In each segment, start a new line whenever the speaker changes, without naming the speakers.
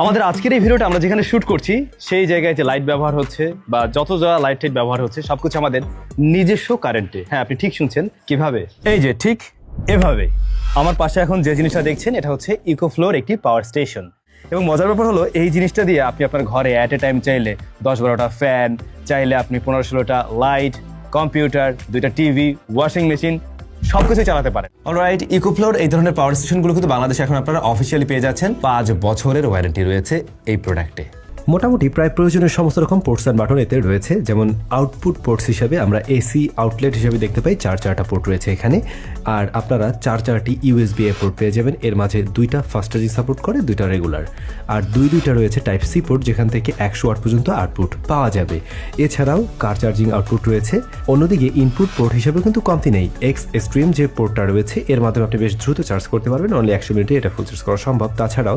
আমাদের আজকের এই ভিডিওটা আমরা যেখানে শুট করছি সেই জায়গায় যে লাইট ব্যবহার হচ্ছে বা যত যা লাইট টাইট ব্যবহার হচ্ছে সবকিছু আমাদের নিজস্ব কারেন্টে হ্যাঁ আপনি ঠিক শুনছেন। কীভাবে? এই যে ঠিক এভাবে। আমার পাশে এখন যে জিনিসটা দেখছেন এটা হচ্ছে ইকোফ্লোর একটি পাওয়ার স্টেশন এবং মজার ব্যাপার হলো এই জিনিসটা দিয়ে আপনি আপনার ঘরে অ্যাট এ টাইম চাইলে দশ বারোটা ফ্যান চাইলে আপনি পনেরো ষোলোটা লাইট কম্পিউটার দুইটা টিভি ওয়াশিং মেশিন সবকিছু চালাতে পারে অলরাইট ইকোফ্লোর এই ধরনের পাওয়ার স্টেশনগুলো কিন্তু বাংলাদেশে এখন আপনারা অফিসিয়ালি পেয়ে যাচ্ছেন। পাঁচ বছরের ওয়ারেন্টি রয়েছে এই প্রোডাক্টে
মোটামুটি প্রায় প্রয়োজনীয় সমস্ত রকম পোর্টস অ্যান্ড বাটন এতে রয়েছে। যেমন আউটপুট পোর্টস হিসাবে আমরা এসি আউটলেট হিসাবে দেখতে পাই, চার চারটা পোর্ট রয়েছে এখানে। আর আপনারা চার চারটি ইউএসবি এ পোর্ট পেয়ে যাবেন। এর মাঝে দুইটা ফাস্ট চার্জিং সাপোর্ট করে, দুইটা রেগুলার আর দুই দুইটা রয়েছে টাইপ সি পোর্ট যেখান থেকে একশো ওয়াট পর্যন্ত আউটপুট পাওয়া যাবে। এছাড়াও কার চার্জিং আউটপুট রয়েছে। অন্যদিকে ইনপুট পোর্ট হিসাবে কিন্তু কমতি নেই। এক্স স্ট্রিম যে পোর্টটা রয়েছে, এর মাধ্যমে আপনি বেশ দ্রুত চার্জ করতে পারবেন। অনলি একশো মিনিটে এটা ফুল চার্জ করা সম্ভব। তাছাড়াও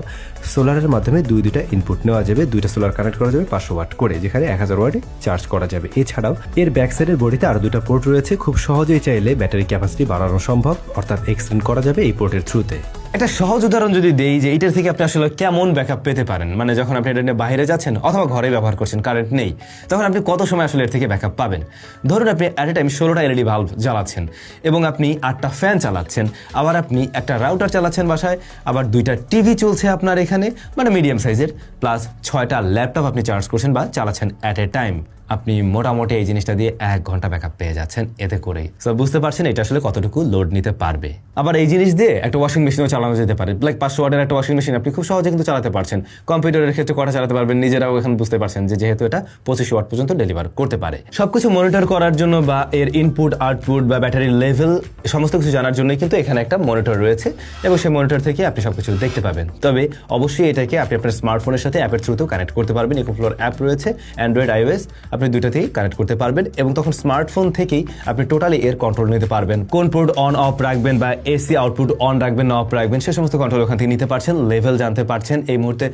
সোলারের মাধ্যমে দুই দুইটা ইনপুট নেওয়া যাবে। দুইটা সোলার কানেক্ট করা যাবে পাঁচশো ওয়াট করে, যেখানে এক হাজার ওয়াটে চার্জ করা যাবে। এছাড়াও, এর ব্যাক সাইডের বডিতে আরও দুটা পোর্ট রয়েছে। খুব সহজেই চাইলে ব্যাটারি ক্যাপাসিটি বাড়ানো সম্ভব, অর্থাৎ এক্সটেন্ড করা যাবে এই পোর্টের থ্রুতে
একটা সহজ উদাহরণ যদি দেই যে এটার থেকে আপনি আসলে কেমন ব্যাকআপ পেতে পারেন? মানে যখন আপনি এটা নিয়ে বাইরে যাচ্ছেন অথবা ঘরে ব্যবহার করছেন কারেন্ট নেই, তখন আপনি কত সময় আসলে এর থেকে ব্যাকআপ পাবেন? ধরুন আপনি অ্যাট এ টাইম ষোলোটা এলইডি ভাল্ব জ্বালাচ্ছেন এবং আপনি আটটা ফ্যান চালাচ্ছেন, আবার আপনি একটা রাউটার চালাচ্ছেন বাসায়, আবার দুইটা টিভি চলছে আপনার এখানে মানে মিডিয়াম সাইজের প্লাস ছয়টা ল্যাপটপ আপনি চার্জ করছেন বা চালাচ্ছেন অ্যাট এ টাইম আপনি মোটামুটি এই জিনিসটা দিয়ে এক ঘণ্টা ব্যাকআপ পেয়ে যাচ্ছেন, এতে করেই। তো বুঝতে পারছেন এটা আসলে কতটুকু লোড নিতে পারবে। আবার এই জিনিস দিয়ে একটা ওয়াশিং মেশিনও চালানো যেতে পারে। লাইক পাঁচশো ওয়াটের একটা ওয়াশিং মেশিন আপনি খুব সহজে কিন্তু চালাতে পারছেন। কম্পিউটারের ক্ষেত্রে কটা চালাতে পারবেন, নিজেরাও এখন বুঝতে পারছেন যে যেহেতু এটা পঁচিশ ওয়াট পর্যন্ত ডেলিভার করতে পারে। সবকিছু মনিটর করার জন্য বা এর ইনপুট আউটপুট বা ব্যাটারির লেভেল সমস্ত কিছু জানার জন্যই কিন্তু এখানে একটা মনিটর রয়েছে এবং সেই মনিটর থেকে আপনি সবকিছু দেখতে পাবেন। তবে অবশ্যই এটাকে আপনি আপনার স্মার্টফোনের সাথে অ্যাপের থ্রুতেও কানেক্ট করতে পারবেন। ইকোফ্লোর অ্যাপ রয়েছে অ্যান্ড্রয়েড আইওএস আপনি দুইটাতেই কানেক্ট করতে পারবেন এবং তখন স্মার্টফোন থেকেই আপনি টোটালি এর কন্ট্রোল নিতে পারবেন। কোন পোর্ট অন অফ রাখবেন বা এসি আউটপুট অন রাখবেন না অফ রাখবেন সে সমস্ত কন্ট্রোল ওখান থেকে নিতে পারছেন লেভেল জানতে পারছেন এই মুহূর্তে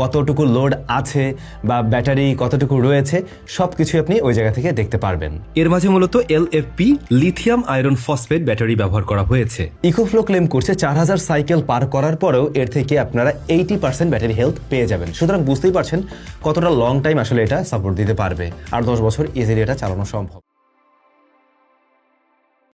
কতটুকু লোড আছে বা ব্যাটারি কতটুকু রয়েছে সব কিছুই আপনি ওই জায়গা থেকে দেখতে পারবেন।
এর মাঝে মূলত LFP lithium iron phosphate battery ব্যবহার করা হয়েছে।
ইকোফ্লো ক্লেম করছে চার হাজার সাইকেল পার করার পরেও এর থেকে আপনারা এইটি পার্সেন্ট ব্যাটারি হেলথ পেয়ে যাবেন। সুতরাং বুঝতেই পারছেন কতটা লং টাইম আসলে এটা সাপোর্ট দিতে পারবে। আর দশ বছর ইজিলি এটা চালানো সম্ভব।